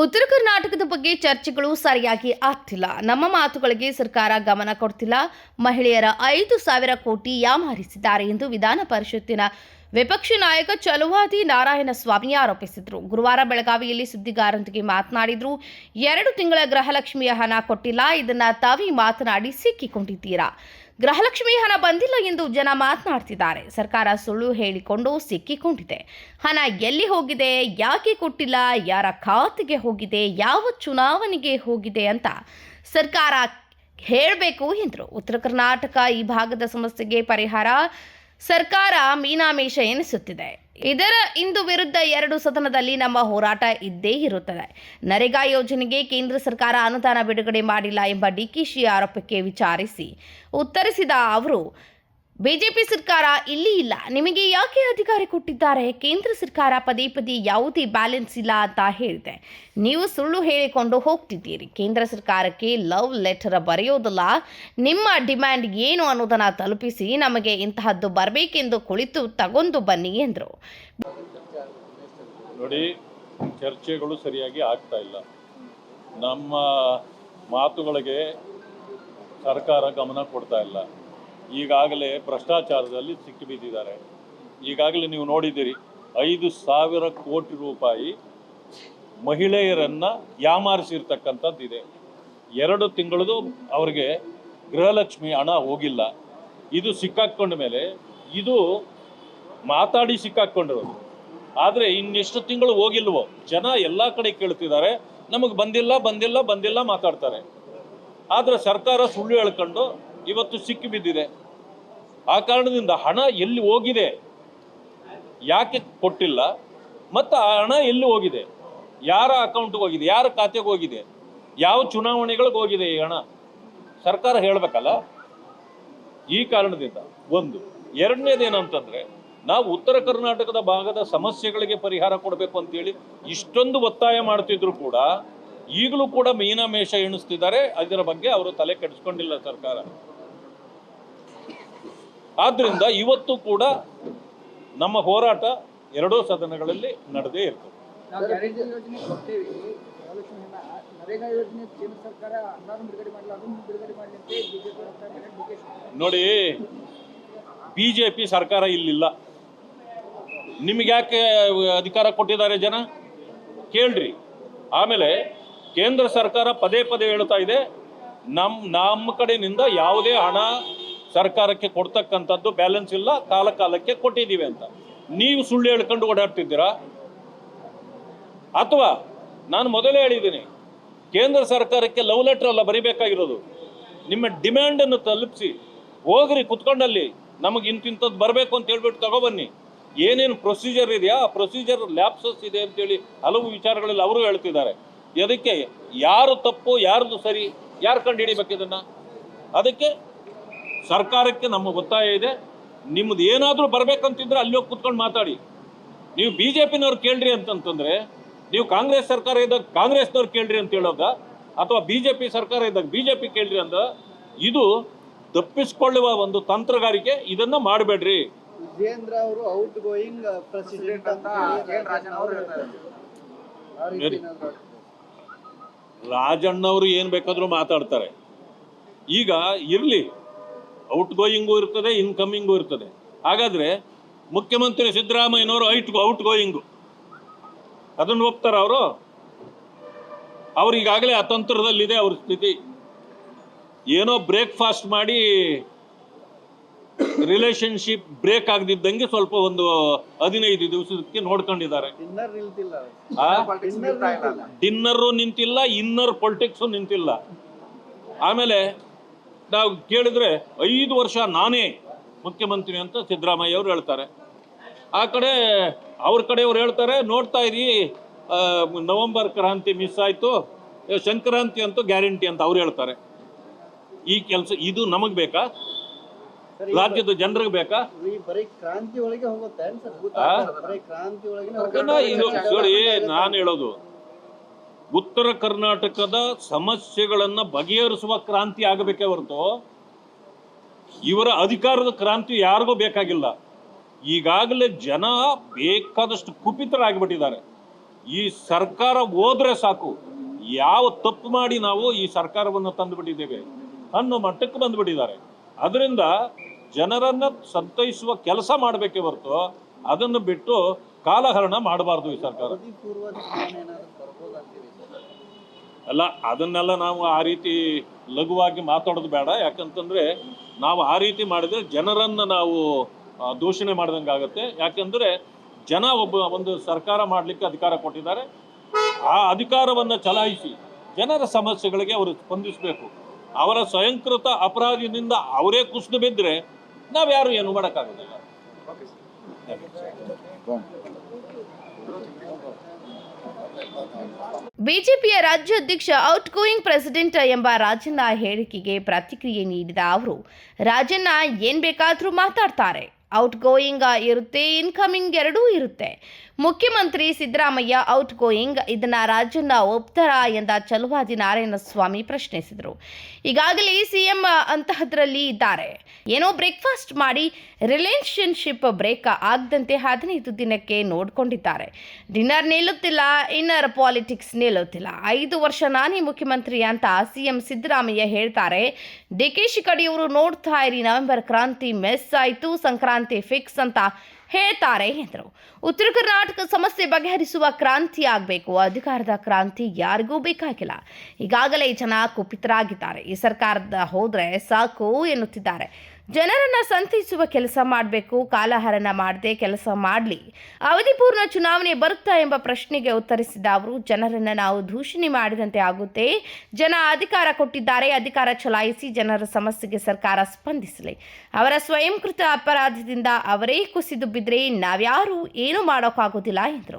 ಉತ್ತರ ಕರ್ನಾಟಕದ ಬಗ್ಗೆ ಚರ್ಚೆಗಳು ಸರಿಯಾಗಿ ಆಗ್ತಿಲ್ಲ. ನಮ್ಮ ಮಾತುಗಳಿಗೆ ಸರ್ಕಾರ ಗಮನ ಕೊಡ್ತಿಲ್ಲ. ಮಹಿಳೆಯರ ಐದು ಸಾವಿರ ಕೋಟಿ ಯಾಮಾರಿಸಿದ್ದಾರೆ ಎಂದು ವಿಧಾನ ಪರಿಷತ್ತಿನ ವಿಪಕ್ಷ ನಾಯಕ ಚಲುವಾದಿ ನಾರಾಯಣಸ್ವಾಮಿ ಆರೋಪಿಸಿದರು. ಗುರುವಾರ ಬೆಳಗಾವಿಯಲ್ಲಿ ಸುದ್ದಿಗಾರರೊಂದಿಗೆ ಮಾತನಾಡಿದರು, ಎರಡು ತಿಂಗಳ ಗೃಹಲಕ್ಷ್ಮಿಯ ಹಣ ಕೊಟ್ಟಿಲ್ಲ. ಇದನ್ನ ತಾವಿ ಮಾತನಾಡಿ ಸಿಕ್ಕಿಕೊಂಡಿದ್ದೀರಾ? ಗೃಹಲಕ್ಷ್ಮಿ ಹಣ ಬಂದಿಲ್ಲ ಎಂದು ಜನ ಮಾತನಾಡ್ತಿದ್ದಾರೆ. ಸರ್ಕಾರ ಸುಳ್ಳು ಹೇಳಿಕೊಂಡು ಸಿಕ್ಕಿಕೊಂಡಿದೆ. ಹಣ ಎಲ್ಲಿ ಹೋಗಿದೆ, ಯಾಕೆ ಕೊಟ್ಟಿಲ್ಲ, ಯಾರ ಖಾತೆಗೆ ಹೋಗಿದೆ, ಯಾವ ಚುನಾವಣೆಗೆ ಹೋಗಿದೆ ಅಂತ ಸರ್ಕಾರ ಹೇಳಬೇಕು ಎಂದರು. ಉತ್ತರ ಕರ್ನಾಟಕ ಈ ಭಾಗದ ಸಮಸ್ಯೆಗೆ ಪರಿಹಾರ ಸರ್ಕಾರ ಮೀನಾಮೇಷ ಎನಿಸುತ್ತಿದೆ. ಇದರ ಇಂದು ವಿರುದ್ಧ ಎರಡು ಸದನದಲ್ಲಿ ನಮ್ಮ ಹೋರಾಟ ಇದ್ದೇ ಇರುತ್ತದೆ. ನರೇಗಾ ಯೋಜನೆಗೆ ಕೇಂದ್ರ ಸರ್ಕಾರ ಅನುದಾನ ಬಿಡುಗಡೆ ಮಾಡಿಲ್ಲ ಎಂಬ ಡಿಕೆಶಿ ಆರೋಪಕ್ಕೆ ವಿಚಾರಿಸಿ ಉತ್ತರಿಸಿದ ಅವರು ಬಿಜೆಪಿ ಸರ್ಕಾರ ಇಲ್ಲಿ ಇಲ್ಲ. ನಿಮಗೆ ಯಾಕೆ ಅಧಿಕಾರ ಕೊಟ್ಟಿದ್ದಾರೆ? ಕೇಂದ್ರ ಸರ್ಕಾರ ಪದೇ ಪದೇ ಯಾವುದೇ ಬ್ಯಾಲೆನ್ಸ್ ಇಲ್ಲ ಅಂತ ಹೇಳಿದೆ. ನೀವು ಸುಳ್ಳು ಹೇಳಿಕೊಂಡು ಹೋಗ್ತಿದ್ದೀರಿ. ಕೇಂದ್ರ ಸರ್ಕಾರಕ್ಕೆ ಲವ್ ಲೆಟರ್ ಬರೆಯೋದಲ್ಲ, ನಿಮ್ಮ ಡಿಮ್ಯಾಂಡ್ ಏನು ಅನ್ನೋದನ್ನು ತಲುಪಿಸಿ ನಮಗೆ ಇಂತಹದ್ದು ಬರಬೇಕೆಂದು ಕುಳಿತು ತಗೊಂಡು ಬನ್ನಿ ಎಂದರು. ನೋಡಿ, ಚರ್ಚೆಗಳು ಸರಿಯಾಗಿ ಆಗ್ತಾ ಇಲ್ಲ. ನಮ್ಮ ಮಾತುಗಳಿಗೆ ಸರ್ಕಾರ ಗಮನ ಕೊಡ್ತಾ ಇಲ್ಲ. ಈಗಾಗಲೇ ಭ್ರಷ್ಟಾಚಾರದಲ್ಲಿ ಸಿಕ್ಕಿಬಿದ್ದಿದ್ದಾರೆ ಈಗಾಗಲೇ ನೀವು ನೋಡಿದ್ದೀರಿ, ಐದು ಸಾವಿರ ಕೋಟಿ ರೂಪಾಯಿ ಮಹಿಳೆಯರನ್ನ ಯಾಮಾರಿಸಿರ್ತಕ್ಕಂಥದ್ದಿದೆ ಎರಡು ತಿಂಗಳದು ಅವರಿಗೆ ಗೃಹಲಕ್ಷ್ಮಿ ಹಣ ಹೋಗಿಲ್ಲ. ಇದು ಸಿಕ್ಕಾಕ್ಕೊಂಡ ಮೇಲೆ, ಇದು ಮಾತಾಡಿ ಸಿಕ್ಕಾಕ್ಕೊಂಡಿರೋದು. ಆದರೆ ಇನ್ನೆಷ್ಟು ತಿಂಗಳು ಹೋಗಿಲ್ವೋ, ಜನ ಎಲ್ಲ ಕಡೆ ಕೇಳ್ತಿದ್ದಾರೆ, ನಮಗೆ ಬಂದಿಲ್ಲ ಬಂದಿಲ್ಲ ಬಂದಿಲ್ಲ ಮಾತಾಡ್ತಾರೆ. ಆದರೆ ಸರ್ಕಾರ ಸುಳ್ಳು ಹೇಳ್ಕೊಂಡು ಇವತ್ತು ಸಿಕ್ಕಿ ಬಿದ್ದಿದೆ. ಆ ಕಾರಣದಿಂದ ಹಣ ಎಲ್ಲಿ ಹೋಗಿದೆ? ಯಾಕೆ ಕೊಟ್ಟಿಲ್ಲ? ಮತ್ತು ಆ ಹಣ ಎಲ್ಲಿ ಹೋಗಿದೆ? ಯಾರ ಅಕೌಂಟ್ಗೆ ಹೋಗಿದೆ? ಯಾರ ಖಾತೆಗೆ ಹೋಗಿದೆ? ಯಾವ ಚುನಾವಣೆಗಳಿಗೆ ಹೋಗಿದೆ ಈ ಹಣ? ಸರ್ಕಾರ ಹೇಳಬೇಕಲ್ಲ? ಈ ಕಾರಣದಿಂದ ಒಂದು ಎರಡನೇದೇನಂತಂದ್ರೆ ನಾವು ಉತ್ತರ ಕರ್ನಾಟಕದ ಭಾಗದ ಸಮಸ್ಯೆಗಳಿಗೆ ಪರಿಹಾರ ಕೊಡಬೇಕು ಅಂತೇಳಿ ಇಷ್ಟೊಂದು ಒತ್ತಾಯ ಮಾಡ್ತಿದ್ರು ಕೂಡ, ಈಗಲೂ ಕೂಡ ಮೀನಾಮೇಷ ಎಣಿಸ್ತಿದ್ದಾರೆ. ಅದರ ಬಗ್ಗೆ ಅವರು ತಲೆ ಕೆಡಿಸ್ಕೊಂಡಿಲ್ಲ ಸರ್ಕಾರ. ಆದ್ರಿಂದ ಇವತ್ತು ಕೂಡ ನಮ್ಮ ಹೋರಾಟ ಎರಡೂ ಸದನಗಳಲ್ಲಿ ನಡೆದೇ ಇರ್ತದೆ. ಬಿಜೆಪಿ ನೋಡಿ ಬಿ ಜೆ ಪಿ ಸರ್ಕಾರ ಇಲ್ಲಿಲ್ಲ. ನಿಮ್ಗೆ ಯಾಕೆ ಅಧಿಕಾರ ಕೊಟ್ಟಿದ್ದಾರೆ ಜನ? ಕೇಳ್ರಿ. ಆಮೇಲೆ ಕೇಂದ್ರ ಸರ್ಕಾರ ಪದೇ ಪದೇ ಹೇಳ್ತಾ ಇದೆ ನಮ್ಮ ನಮ್ಮ ಕಡೆಯಿಂದ ಯಾವುದೇ ಹಣ ಸರ್ಕಾರಕ್ಕೆ ಕೊಡ್ತಕ್ಕಂಥದ್ದು ಬ್ಯಾಲೆನ್ಸ್ ಇಲ್ಲ ಕಾಲ ಕಾಲಕ್ಕೆ ಕೊಟ್ಟಿದ್ದೀವಿ ಅಂತ. ನೀವು ಸುಳ್ಳು ಹೇಳ್ಕೊಂಡು ಓಡಾಡ್ತಿದ್ದೀರಾ? ಅಥವಾ ನಾನು ಮೊದಲೇ ಹೇಳಿದ್ದೀನಿ, ಕೇಂದ್ರ ಸರ್ಕಾರಕ್ಕೆ ಲವ್ ಲೆಟರ್ ಅಲ್ಲ ಬರಿಬೇಕಾಗಿರೋದು. ನಿಮ್ಮ ಡಿಮ್ಯಾಂಡನ್ನು ತಲುಪಿಸಿ, ಹೋಗ್ರಿ ಕುತ್ಕೊಂಡಲ್ಲಿ, ನಮಗೆ ಇಂತಿಂಥದ್ದು ಬರಬೇಕು ಅಂತ ಹೇಳ್ಬಿಟ್ಟು ತಗೊಬನ್ನಿ. ಏನೇನು ಪ್ರೊಸೀಜರ್ ಇದೆಯಾ? ಆ ಪ್ರೊಸೀಜರ್ ಲ್ಯಾಪ್ಸಸ್ ಇದೆ ಅಂತೇಳಿ ಹಲವು ವಿಚಾರಗಳಲ್ಲಿ ಅವರು ಹೇಳ್ತಿದ್ದಾರೆ. ಅದಕ್ಕೆ ಯಾರು ತಪ್ಪು, ಯಾರ್ದು ಸರಿ, ಯಾರು ಕಂಡು ಹಿಡಿಬೇಕು ಇದನ್ನು? ಅದಕ್ಕೆ ಸರ್ಕಾರಕ್ಕೆ ನಮ್ಮ ಒತ್ತಾಯ ಇದೆ. ನಿಮ್ಮದು ಏನಾದರೂ ಬರ್ಬೇಕಂತಿದ್ರೆ ಅಲ್ಲಿ ಹೋಗಿ ಕುತ್ಕೊಂಡು ಮಾತಾಡಿ. ನೀವು ಬಿ ಜೆ ಪಿನವ್ರು ಕೇಳ್ರಿ ಅಂತಂತಂದ್ರೆ ನೀವು ಕಾಂಗ್ರೆಸ್ ಸರ್ಕಾರ ಇದ್ದಾಗ ಕಾಂಗ್ರೆಸ್ನವ್ರು ಕೇಳ್ರಿ ಅಂತ ಹೇಳೋದ ಅಥವಾ ಬಿ ಜೆ ಪಿ ಸರ್ಕಾರ ಇದ್ದಾಗ ಬಿ ಜೆ ಪಿ ಕೇಳ್ರಿ ಅಂದ ಇದು ತಪ್ಪಿಸ್ಕೊಳ್ಳುವ ಒಂದು ತಂತ್ರಗಾರಿಕೆ ಇದನ್ನ ಮಾಡಬೇಡ್ರಿ. ವಿಜೇಂದ್ರ ಅವರು ಔಟ್ ಗೋಯಿಂಗ್ ಪ್ರೆಸಿಡೆಂಟ್ ಅಂತ. ರಾಜಣ್ಣವರು ಏನು ಬೇಕಾದರೂ ಮಾತಾಡ್ತಾರೆ. ಈಗ ಇರಲಿ ಔಟ್ ಗೋಯಿಂಗು ಇರ್ತದೆ ಇನ್ಕಮಿಂಗು ಇರ್ತದೆ. ಹಾಗಾದ್ರೆ ಮುಖ್ಯಮಂತ್ರಿ ಸಿದ್ದರಾಮಯ್ಯನವರು ಐಟ್ ಔಟ್ ಗೋಯಿಂಗು ಅದನ್ನು ಒಪ್ತಾರ ಅವರು? ಅವ್ರು ಈಗಾಗಲೇ ಅತಂತ್ರದಲ್ಲಿದೆ ಅವ್ರ ಸ್ಥಿತಿ. ಏನೋ ಬ್ರೇಕ್ಫಾಸ್ಟ್ ಮಾಡಿ ರಿಲೇಶನ್ಶಿಪ್ ಬ್ರೇಕ್ ಆಗದಿದ್ದಂಗೆ ಸ್ವಲ್ಪ ಒಂದು ಹದಿನೈದು ದಿವಸಕ್ಕೆ ನೋಡ್ಕೊಂಡಿದ್ದಾರೆ. ಡಿನ್ನರು ನಿಂತಿಲ್ಲ ಇನ್ನರ್ ಪೊಲಿಟಿಕ್ಸು ನಿಂತಿಲ್ಲ. ಆಮೇಲೆ ನಾವು ಕೇಳಿದ್ರೆ ಐದು ವರ್ಷ ನಾನೇ ಮುಖ್ಯಮಂತ್ರಿ ಅಂತ ಸಿದ್ದರಾಮಯ್ಯ ಅವರು ಹೇಳ್ತಾರೆ. ಆ ಕಡೆ ಅವ್ರ ಕಡೆಯವ್ರು ಹೇಳ್ತಾರೆ ನೋಡ್ತಾ ಇರಿ ನವೆಂಬರ್ ಕ್ರಾಂತಿ ಮಿಸ್ ಆಯಿತು ಸಂಕ್ರಾಂತಿ ಅಂತೂ ಗ್ಯಾರಂಟಿ ಅಂತ ಅವ್ರು ಹೇಳ್ತಾರೆ. ಈ ಕೆಲಸ ಇದು ನಮಗೆ ಬೇಕಾ? ರಾಜ್ಯದ ಜನರಿಗೆ ಬೇಕಾ? ಕ್ರಾಂತಿ ಒಳಗೆ ಹೋಗುತ್ತೆ ನೋಡಿ ನಾನು ಹೇಳೋದು. ಉತ್ತರ ಕರ್ನಾಟಕದ ಸಮಸ್ಯೆಗಳನ್ನ ಬಗೆಹರಿಸುವ ಕ್ರಾಂತಿ ಆಗಬೇಕೇ ಹೊರತು ಇವರ ಅಧಿಕಾರದ ಕ್ರಾಂತಿ ಯಾರಿಗೂ ಬೇಕಾಗಿಲ್ಲ. ಈಗಾಗಲೇ ಜನ ಬೇಕಾದಷ್ಟು ಕುಪಿತರಾಗಿಬಿಟ್ಟಿದ್ದಾರೆ. ಈ ಸರ್ಕಾರ ಹೋದ್ರೆ ಸಾಕು. ಯಾವ ತಪ್ಪು ಮಾಡಿ ನಾವು ಈ ಸರ್ಕಾರವನ್ನು ತಂದುಬಿಟ್ಟಿದ್ದೇವೆ ಅನ್ನೋ ಮಟ್ಟಕ್ಕೆ ಬಂದುಬಿಟ್ಟಿದ್ದಾರೆ. ಅದರಿಂದ ಜನರನ್ನ ಸಂತೈಸುವ ಕೆಲಸ ಮಾಡಬೇಕೇ ಹೊರತು ಅದನ್ನು ಬಿಟ್ಟು ಕಾಲಹರಣ ಮಾಡಬಾರ್ದು ಈ ಸರ್ಕಾರ ಅವಧಿ ಪೂರ್ವ ಚುನಾವಣೆ ಏನಾದ್ರು ಬರ್ಬೋದಂತೀರಿ ಸರ್ ಅಲ್ಲ ಅದನ್ನೆಲ್ಲ ನಾವು ಆ ರೀತಿ ಲಘುವಾಗಿ ಮಾತಾಡೋದು ಬೇಡ. ಯಾಕಂತಂದ್ರೆ ನಾವು ಆ ರೀತಿ ಮಾಡಿದ್ರೆ ಜನರನ್ನು ನಾವು ದೂಷಣೆ ಮಾಡ್ದಂಗೆ ಆಗುತ್ತೆ ಯಾಕಂದ್ರೆ ಜನ ಒಬ್ಬ ಒಂದು ಸರ್ಕಾರ ಮಾಡಲಿಕ್ಕೆ ಅಧಿಕಾರ ಕೊಟ್ಟಿದ್ದಾರೆ. ಆ ಅಧಿಕಾರವನ್ನು ಚಲಾಯಿಸಿ ಜನರ ಸಮಸ್ಯೆಗಳಿಗೆ ಅವರು ಸ್ಪಂದಿಸಬೇಕು. ಅವರ ಸ್ವಯಂಕೃತ ಅಪರಾಧದಿಂದ ಅವರೇ ಕುಸಿದು ಬಿದ್ದರೆ ನಾವ್ಯಾರು ಏನು ಮಾಡೋಕ್ಕಾಗೋದಿಲ್ಲ. ಬಿಜೆಪಿಯ ರಾಜ್ಯಾಧ್ಯಕ್ಷ ಔಟ್ ಗೋಯಿಂಗ್ ಪ್ರೆಸಿಡೆಂಟ್ ಎಂಬ ರಾಜಣ್ಣ ಹೇಳಿಕೆಗೆ ಪ್ರತಿಕ್ರಿಯೆ ನೀಡಿದ ಅವರು, ರಾಜಣ್ಣ ಏನ್ ಬೇಕಾದರೂ ಮಾತಾಡ್ತಾರೆ ಔಟ್ ಗೋಯಿಂಗ್ ಇರುತ್ತೆ ಇನ್ಕಮಿಂಗ್ ಎರಡೂ ಇರುತ್ತೆ. ಮುಖ್ಯಮಂತ್ರಿ ಸಿದ್ದರಾಮಯ್ಯ ಔಟ್ ಗೋಯಿಂಗ್ ಇದನ್ನ ರಾಜಣ್ಣ ಒಪ್ತಾರ ಎಂದ ಚಲುವಾದಿ ನಾರಾಯಣಸ್ವಾಮಿ ಪ್ರಶ್ನಿಸಿದರು. ಈಗಾಗಲೇ ಸಿಎಂ ಅಂತಹದ್ರಲ್ಲಿ ಇದ್ದಾರೆ. ಏನೋ ಬ್ರೇಕ್ಫಾಸ್ಟ್ ಮಾಡಿ ರಿಲೇಶನ್ಶಿಪ್ ಬ್ರೇಕ್ ಆಗದಂತೆ ಹದಿನೈದು ದಿನಕ್ಕೆ ನೋಡಿಕೊಂಡಿದ್ದಾರೆ. ಡಿನ್ನರ್ ನಿಲ್ಲುತ್ತಿಲ್ಲ ಇನ್ನರ್ ಪಾಲಿಟಿಕ್ಸ್ ನಿಲ್ಲುತ್ತಿಲ್ಲ. ಐದು ವರ್ಷ ನಾನೇ ಮುಖ್ಯಮಂತ್ರಿ ಅಂತ ಸಿಎಂ ಸಿದ್ದರಾಮಯ್ಯ ಹೇಳ್ತಾರೆ. ಡಿ ಕೆ ಶಿ ಕಡೆಯವರು ನೋಡ್ತಾ ಇರಿ, ನವೆಂಬರ್ ಕ್ರಾಂತಿ ಮೆಸ್ ಆಯಿತು, ಸಂಕ್ರಾಂತಿ ಫಿಕ್ಸ್ ಅಂತ ಹೇಳ್ತಾರೆ ಎಂದರು. ಉತ್ತರ ಕರ್ನಾಟಕ ಸಮಸ್ಯೆ ಬಗೆಹರಿಸುವ ಕ್ರಾಂತಿ ಆಗಬೇಕು. ಅಧಿಕಾರದ ಕ್ರಾಂತಿ ಯಾರಿಗೂ ಬೇಕಾಗಿಲ್ಲ. ಈಗಾಗಲೇ ಜನ ಕುಪಿತರಾಗಿದ್ದಾರೆ. ಈ ಸರ್ಕಾರದ ಹೋದ್ರೆ ಸಾಕು ಎನ್ನುತ್ತಿದ್ದಾರೆ. ಜನರನ್ನ ಸಂತೈಸುವ ಕೆಲಸ ಮಾಡಬೇಕು ಕಾಲಹರಣ ಮಾಡದೆ ಕೆಲಸ ಮಾಡಲಿ. ಅವಧಿಪೂರ್ಣ ಚುನಾವಣೆ ಬರುತ್ತಾ ಎಂಬ ಪ್ರಶ್ನೆಗೆ ಉತ್ತರಿಸಿದ ಅವರು, ಜನರನ್ನು ನಾವು ದೂಷಣೆ ಮಾಡಿದಂತೆ ಆಗುತ್ತೆ. ಜನ ಅಧಿಕಾರ ಕೊಟ್ಟಿದ್ದಾರೆ, ಅಧಿಕಾರ ಚಲಾಯಿಸಿ ಜನರ ಸಮಸ್ಯೆಗೆ ಸರ್ಕಾರ ಸ್ಪಂದಿಸಲಿ. ಅವರ ಸ್ವಯಂಕೃತ ಅಪರಾಧದಿಂದ ಅವರೇ ಕುಸಿದು ಬಿದ್ದರೆ ನಾವ್ಯಾರೂ ಏನೂ ಮಾಡೋಕ್ಕಾಗೋದಿಲ್ಲ ಎಂದರು.